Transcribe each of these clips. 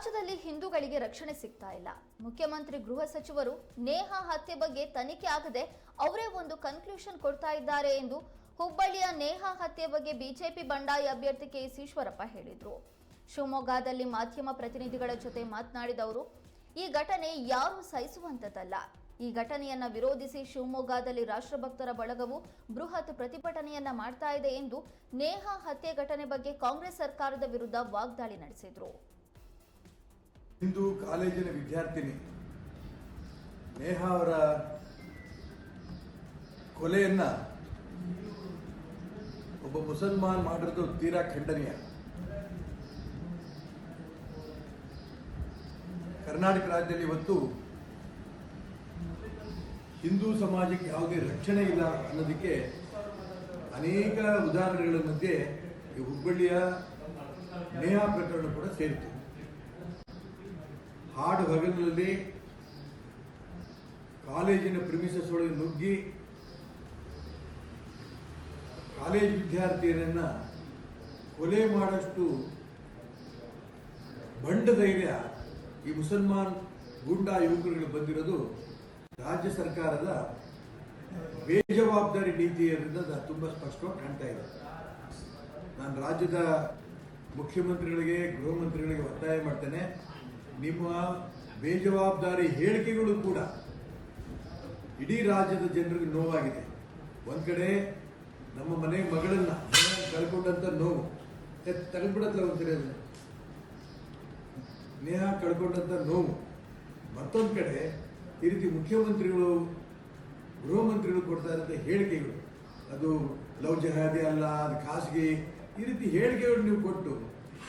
ರಾಜ್ಯದಲ್ಲಿ ಹಿಂದೂಗಳಿಗೆ ರಕ್ಷಣೆ ಸಿಗ್ತಾ ಇಲ್ಲ. ಮುಖ್ಯಮಂತ್ರಿ, ಗೃಹ ಸಚಿವರು ನೇಹಾ ಹತ್ಯೆ ಬಗ್ಗೆ ತನಿಖೆ ಆಗದೆ ಅವರೇ ಒಂದು ಕನ್ಕ್ಲೂಷನ್ ಕೊಡ್ತಾ ಇದ್ದಾರೆ ಎಂದು ಹುಬ್ಬಳ್ಳಿಯ ನೇಹಾ ಹತ್ಯೆ ಬಗ್ಗೆ ಬಿಜೆಪಿ ಬಂಡಾಯ ಅಭ್ಯರ್ಥಿ ಕೆಎಸ್ ಈಶ್ವರಪ್ಪ ಹೇಳಿದರು. ಶಿವಮೊಗ್ಗದಲ್ಲಿ ಮಾಧ್ಯಮ ಪ್ರತಿನಿಧಿಗಳ ಜೊತೆ ಮಾತನಾಡಿದ ಅವರು, ಈ ಘಟನೆ ಯಾರೂ ಸಹಿಸುವಂತದ್ದಲ್ಲ ಈ ಘಟನೆಯನ್ನ ವಿರೋಧಿಸಿ ಶಿವಮೊಗ್ಗದಲ್ಲಿ ರಾಷ್ಟ್ರಭಕ್ತರ ಬಳಗವು ಬೃಹತ್ ಪ್ರತಿಭಟನೆಯನ್ನ ಮಾಡ್ತಾ ಇದೆ ಎಂದು ನೇಹಾ ಹತ್ಯೆ ಘಟನೆ ಬಗ್ಗೆ ಕಾಂಗ್ರೆಸ್ ಸರ್ಕಾರದ ವಿರುದ್ಧ ವಾಗ್ದಾಳಿ ನಡೆಸಿದ್ರು. ಹಿಂದೂ ಕಾಲೇಜಿನ ವಿದ್ಯಾರ್ಥಿನಿ ನೇಹಾ ಅವರ ಕೊಲೆಯನ್ನ ಒಬ್ಬ ಮುಸಲ್ಮಾನ್ ಮಾಡಿರೋದು ತೀರಾ ಖಂಡನೀಯ. ಕರ್ನಾಟಕ ರಾಜ್ಯದಲ್ಲಿ ಇವತ್ತು ಹಿಂದೂ ಸಮಾಜಕ್ಕೆ ಯಾವುದೇ ರಕ್ಷಣೆ ಇಲ್ಲ ಅನ್ನೋದಕ್ಕೆ ಅನೇಕ ಉದಾಹರಣೆಗಳ ಮಧ್ಯೆ ಈ ಹುಬ್ಬಳ್ಳಿಯ ನೇಹಾ ಪ್ರಕರಣ ಕೂಡ ಸೇರಿತು. ಹಾಡು ಹಗಲಿನಲ್ಲಿ ಕಾಲೇಜಿನ ಪ್ರಿಮಿಸಸ್ ಒಳಗೆ ನುಗ್ಗಿ ಕಾಲೇಜ್ ವಿದ್ಯಾರ್ಥಿಯರನ್ನ ಕೊಲೆ ಮಾಡಷ್ಟು ಬಂಡ ಧೈರ್ಯ ಈ ಮುಸಲ್ಮಾನ್ ಗೂಂಡಾ ಯುವಕರುಗಳು ಬಂದಿರೋದು ರಾಜ್ಯ ಸರ್ಕಾರದ ಬೇಜವಾಬ್ದಾರಿ ನೀತಿಯಿಂದ ತುಂಬ ತುಂಬಾ ಸ್ಪಷ್ಟವಾಗಿ ಕಾಣ್ತಾ ಇದೆ. ನಾನು ರಾಜ್ಯದ ಮುಖ್ಯಮಂತ್ರಿಗಳಿಗೆ, ಗೃಹ ಮಂತ್ರಿಗಳಿಗೆ ಒತ್ತಾಯ ಮಾಡ್ತೇನೆ. ನಿಮ್ಮ ಬೇಜವಾಬ್ದಾರಿ ಹೇಳಿಕೆಗಳು ಕೂಡ ಇಡೀ ರಾಜ್ಯದ ಜನರಿಗೆ ನೋವಾಗಿದೆ. ಒಂದು ಕಡೆ ನಮ್ಮ ಮನೆ ಮಗಳನ್ನ ಕಳ್ಕೊಂಡಂಥ ನೋವು. ತೆಗೆದ್ಬಿಡತ್ತಲ್ಲ ಒಂದ್ಸರಿ ಅದನ್ನ ನೇಹ ಕಳ್ಕೊಂಡಂಥ ನೋವು. ಮತ್ತೊಂದು ಕಡೆ ಈ ರೀತಿ ಮುಖ್ಯಮಂತ್ರಿಗಳು, ಗೃಹ ಮಂತ್ರಿಗಳು ಕೊಡ್ತಾ ಇರೋಂಥ ಹೇಳಿಕೆಗಳು. ಅದು ಲವ್ ಜಹಾದಿ ಅಲ್ಲ, ಅದು ಖಾಸಗಿ, ಈ ರೀತಿ ಹೇಳಿಕೆಗಳು ನೀವು ಕೊಟ್ಟು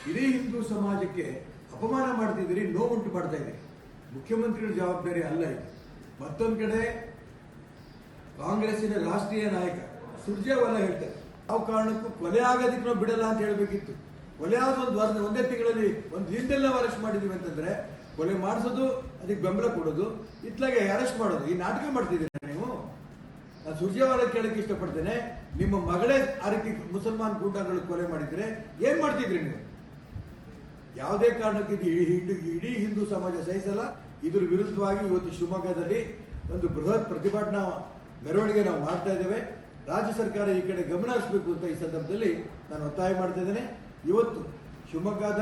ಇಡೀ ಹಿಂದೂ ಸಮಾಜಕ್ಕೆ ಅಪಮಾನ ಮಾಡ್ತಿದ್ದೀರಿ ನೋವುಂಟು ಮಾಡ್ತಾ ಇದೆ ಮುಖ್ಯಮಂತ್ರಿಗಳ ಜವಾಬ್ದಾರಿ ಅಲ್ಲ ಇದು. ಮತ್ತೊಂದು ಕಡೆ ಕಾಂಗ್ರೆಸ್ಸಿನ ರಾಷ್ಟ್ರೀಯ ನಾಯಕ ಸುರ್ಜೇವಾಲಾ ಹೇಳ್ತಾರೆ ಯಾವ ಕಾರಣಕ್ಕೂ ಕೊಲೆ ಆಗೋದಕ್ಕೆ ನಾವು ಬಿಡಲ್ಲ ಅಂತ ಹೇಳಬೇಕಿತ್ತು. ಕೊಲೆ ಆದ ಒಂದು ಒಂದೇ ತಿಂಗಳಲ್ಲಿ ಒಂದು ಹಿಂದೆಲ್ಲ ಅರೆಸ್ಟ್ ಮಾಡಿದ್ದೀವಿ ಅಂತಂದ್ರೆ, ಕೊಲೆ ಮಾಡಿಸೋದು, ಅದಕ್ಕೆ ಬೆಂಬಲ ಕೊಡೋದು, ಇತ್ಲಾಗೆ ಅರೆಸ್ಟ್ ಮಾಡೋದು. ಈ ನಾಟಕ ಮಾಡ್ತಿದ್ದೀರಾ ನೀವು? ನಾನು ಸುರ್ಜೇವಾಲ ಕೇಳಕ್ಕೆ ಇಷ್ಟಪಡ್ತೇನೆ. ನಿಮ್ಮ ಮಗಳೇ ಆ ರೀತಿ ಮುಸಲ್ಮಾನ್ ಗೂಟಗಳು ಕೊಲೆ ಮಾಡಿದರೆ ಏನು ಮಾಡ್ತಿದ್ರಿ ನೀವು? ಯಾವುದೇ ಕಾರಣಕ್ಕೆ ಇದು ಇಡೀ ಹಿಂದೂ ಸಮಾಜ ಸಹಿಸಲ್ಲ. ಇದ್ರ ವಿರುದ್ಧವಾಗಿ ಇವತ್ತು ಶಿವಮೊಗ್ಗದಲ್ಲಿ ಒಂದು ಬೃಹತ್ ಪ್ರತಿಭಟನಾ ಮೆರವಣಿಗೆ ನಾವು ಮಾಡ್ತಾ ಇದ್ದೇವೆ. ರಾಜ್ಯ ಸರ್ಕಾರ ಈ ಕಡೆ ಗಮನ ಹರಿಸಬೇಕು ಅಂತ ಈ ಸಂದರ್ಭದಲ್ಲಿ ನಾನು ಒತ್ತಾಯ ಮಾಡ್ತಾ ಇದ್ದೇನೆ. ಇವತ್ತು ಶಿವಮೊಗ್ಗದ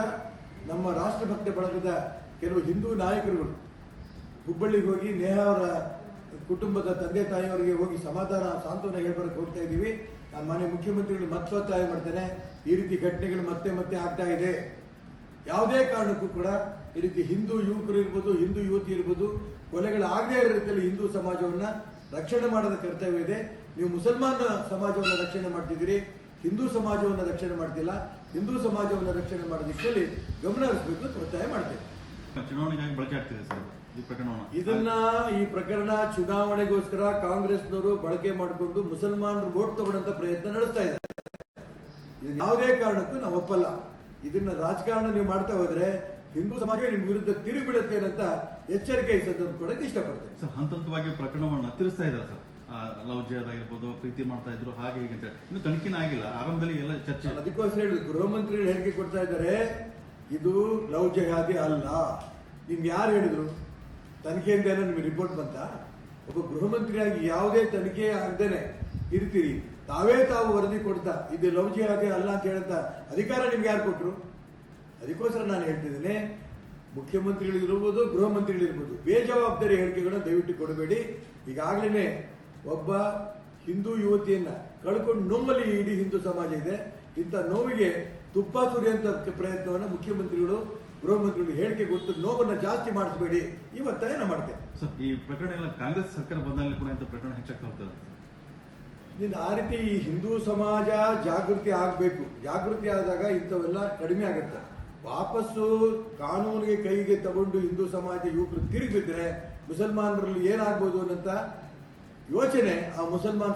ನಮ್ಮ ರಾಷ್ಟ್ರಭಕ್ತ ಬಳಗದ ಕೆಲವು ಹಿಂದೂ ನಾಯಕರುಗಳು ಹುಬ್ಬಳ್ಳಿಗೆ ಹೋಗಿ ನೇಹ ಅವರ ಕುಟುಂಬದ ತಂದೆ ತಾಯಿಯವರಿಗೆ ಹೋಗಿ ಸಮಾಧಾನ, ಸಾಂತ್ವನ ಹೇಳ್ಬರಕ್ಕೆ ಹೋಗ್ತಾ ಇದ್ದೀವಿ. ನಾನು ಮಾನ್ಯ ಮುಖ್ಯಮಂತ್ರಿಗಳು ಮತ್ತೆ ಒತ್ತಾಯ ಮಾಡ್ತೇನೆ. ಈ ರೀತಿ ಘಟನೆಗಳು ಮತ್ತೆ ಮತ್ತೆ ಆಗ್ತಾ ಇದೆ. ಯಾವುದೇ ಕಾರಣಕ್ಕೂ ಕೂಡ ಈ ರೀತಿ ಹಿಂದೂ ಯುವಕರು ಇರ್ಬೋದು ಹಿಂದೂ ಯುವತಿ ಇರ್ಬೋದು ಕೊಲೆಗಳಾಗದೇ ಇರೋ ರೀತಿಯಲ್ಲಿ ಹಿಂದೂ ಸಮಾಜವನ್ನ ರಕ್ಷಣೆ ಮಾಡದ ಕರ್ತವ್ಯ ಇದೆ. ನೀವು ಮುಸಲ್ಮಾನ ಸಮಾಜವನ್ನು ರಕ್ಷಣೆ ಮಾಡ್ತಿದ್ದೀರಿ ಹಿಂದೂ ಸಮಾಜವನ್ನು ರಕ್ಷಣೆ ಮಾಡ್ತಿಲ್ಲ ಹಿಂದೂ ಸಮಾಜವನ್ನು ರಕ್ಷಣೆ ಮಾಡೋ ದಿಕ್ಕಲ್ಲಿ ಗಮನ ಹರಿಸಬೇಕು ಒತ್ತಾಯ ಮಾಡ್ತೇವೆ ಚುನಾವಣೆಗಾಗಿ ಬಳಕೆ ಆಗ್ತಿದೆ ಸರ್ ಈ ಪ್ರಕರಣವನ್ನು ಇದನ್ನ ಈ ಪ್ರಕರಣ ಚುನಾವಣೆಗೋಸ್ಕರ ಕಾಂಗ್ರೆಸ್ನವರು ಬಳಕೆ ಮಾಡಿಕೊಂಡು ಮುಸಲ್ಮಾನರು ವೋಟ್ ತಗೊಂಡಂತ ಪ್ರಯತ್ನ ನಡೆಸ್ತಾ ಇದ್ದಾರೆ. ಇದು ಯಾವುದೇ ಕಾರಣಕ್ಕೂ ನಾವು ಒಪ್ಪಲ್ಲ. ಇದನ್ನ ರಾಜಕಾರಣ ನೀವು ಮಾಡ್ತಾ ಹೋದ್ರೆ ಹಿಂದೂ ಸಮಾಜ ನಿಮ್ ವಿರುದ್ಧ ತಿರುಗಿ ಬಿಡುತ್ತೆ ಅಂತ ಎಚ್ಚರಿಕೆ ಸಂದರ್ಭ ಕೊಡಕ್ಕೆ ಇಷ್ಟಪಡ್ತೇನೆ. ಸರ್ ಹಂತ ಹಂತವಾಗಿ ಪ್ರಕರಣವನ್ನು ತಿರುಸ್ತಾ ಇದ್ದಾರೆ ಸರ್. ಲವ್ ಜಿಹಾದ್ ಆಗಿರ್ಬೋದು ಪ್ರೀತಿ ಮಾಡ್ತಾ ಇದ್ರು ಹಾಗೆ ಹೀಗೆ ಅಂತ. ಇನ್ನು ತನಿಖೆನ ಆಗಿಲ್ಲ. ಆರಂಭದಲ್ಲಿ ಎಲ್ಲ ಚರ್ಚೆ ಅದಕ್ಕೋಸ್ಕರ ಹೇಳಿದ್ರು ಗೃಹ ಮಂತ್ರಿ ಹೇಳಿಕೆ ಕೊಡ್ತಾ ಇದ್ದಾರೆ ಇದು ಲವ್ ಜಹಾದಿ ಅಲ್ಲ. ನಿಮ್ಗೆ ಯಾರು ಹೇಳಿದ್ರು? ತನಿಖೆಯಿಂದ ಏನೋ ನಿಮ್ಗೆ ರಿಪೋರ್ಟ್ ಬಂತ? ಒಬ್ಬ ಗೃಹ ಮಂತ್ರಿಯಾಗಿ ಯಾವುದೇ ತನಿಖೆ ಆಗದೇನೆ ಇರ್ತೀರಿ. ತಾವೇ ತಾವು ವರದಿ ಕೊಡ್ತಾ, ಇದು ಲವ್ ಜಿಹಾದಿ ಅಲ್ಲ ಅಂತ ಹೇಳಂತ ಅಧಿಕಾರ ನಿಮ್ಗೆ ಯಾರು ಕೊಟ್ಟರು ಅದಕ್ಕೋಸ್ಕರ ನಾನು ಹೇಳ್ತಿದ್ದೇನೆ ಮುಖ್ಯಮಂತ್ರಿಗಳಿರ್ಬೋದು ಗೃಹ ಮಂತ್ರಿಗಳಿರ್ಬೋದು ಬೇಜವಾಬ್ದಾರಿ ಹೇಳಿಕೆಗಳನ್ನ ದಯವಿಟ್ಟು ಕೊಡಬೇಡಿ. ಈಗಾಗಲೇ ಒಬ್ಬ ಹಿಂದೂ ಯುವತಿಯನ್ನ ಕಳ್ಕೊಂಡು ನೋವಲ್ಲಿ ಇಡೀ ಹಿಂದೂ ಸಮಾಜ ಇದೆ. ಇಂಥ ನೋವಿಗೆ ತುಪ್ಪ ಸುರಿಯಂತ ಪ್ರಯತ್ನವನ್ನು ಮುಖ್ಯಮಂತ್ರಿಗಳು, ಗೃಹ ಮಂತ್ರಿಗಳು ಹೇಳಿಕೆ ಕೊಟ್ಟು ನೋವನ್ನು ಜಾಸ್ತಿ ಮಾಡಿಸಬೇಡಿ. ಇವತ್ತೇನ ಮಾಡ್ತೇನೆ. ಈ ಪ್ರಕರಣ ಕಾಂಗ್ರೆಸ್ ಸರ್ಕಾರ ಬಂದಾಗಲೂ ಕೂಡ ಇಂಥ ಪ್ರಕರಣ ಹೆಚ್ಚಾಗ್ತಾ ಹೋಗ್ತದೆ. ನೀನು ಆ ರೀತಿ ಈ ಹಿಂದೂ ಸಮಾಜ ಜಾಗೃತಿ ಆಗಬೇಕು. ಜಾಗೃತಿ ಆದಾಗ ಇಂಥವೆಲ್ಲ ಕಡಿಮೆ ಆಗುತ್ತೆ. ವಾಪಸ್ಸು ಕಾನೂನಿಗೆ ಕೈಗೆ ತಗೊಂಡು ಹಿಂದೂ ಸಮಾಜ ಯುವಕರು ತಿರುಗಿದ್ರೆ ಮುಸಲ್ಮಾನರಲ್ಲಿ ಏನಾಗ್ಬೋದು ಅನ್ನಂತ ಯೋಚನೆ ಆ ಮುಸಲ್ಮಾನ್